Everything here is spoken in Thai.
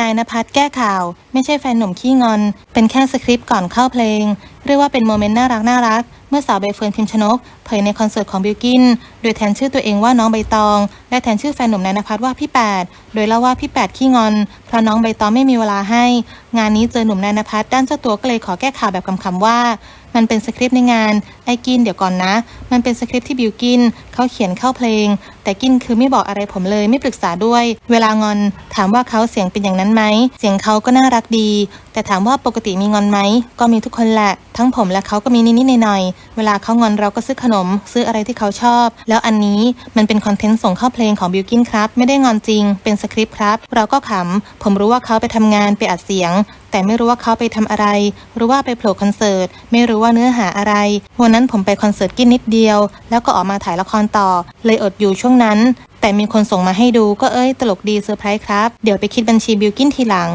นายนภัสแก้ข่าว ไม่ใช่แฟนหนุ่มขี้งอน เป็นแค่สคริปต์ก่อนเข้าเพลง เรียกว่าเป็นโมเมนต์น่ารักน่ารัก เมื่อสาวใบเฟิร์นพิมชนก เผยในคอนเสิร์ตของบิวกิน โดยแทนชื่อตัวเองว่าน้องใบตอง และแทนชื่อแฟนหนุ่มนายนภัสว่าพี่แปดโดยเล่าว่าพี่แปดขี้งอน เพราะน้องใบตองไม่มีเวลาให้ งานนี้เจอหนุ่มนายนภัสด้านเจ้าตัวก็เลยขอแก้ข่าวแบบคำๆว่า มันเป็นสคริปต์ในงานไอ้กินเดี๋ยวก่อนนะ มันเป็นสคริปต์ที่บิวกินเขาเขียนเข้าเพลง แต่กินคือไม่บอกอะไรผมเลยไม่ปรึกษาด้วย เวลางอน ถามว่าเขาเสียงเป็นอย่างนั้นไหมเสียงเขาก็น่ารักดี แต่ถามว่าปกติมีงอนไหมก็มีทุกคนแหละทั้งผมและเขาก็มีนิดๆหน่อยๆเวลาเขางอนเราก็ซื้อขนม ซื้ออะไรที่เขาชอบ แล้วอันนี้มันเป็นคอนเทนต์ส่งเข้าเพลงของบิวกินครับ ไม่ได้งอนจริง เป็นสคริปต์ครับ เราก็ขำ ผมรู้ว่าเขาไปทำงานไปอัดเสียง แต่ไม่รู้ว่าเขาไปทำอะไร รู้ว่าไปโผล่คอนเสิร์ต ไม่รู้ว่าเนื้อหาอะไร วันนั้นผมไปคอนเสิร์ตกินนิดเดียว แล้วก็ออกมาถ่ายละครต่อ เลยอดอยู่ช่วงนั้นแต่มีคนส่งมาให้ดูก็เอ้ยตลกดีเซอร์ไพรส์ครับ เดี๋ยวไปคิดบัญชีบิวกินทีหลัง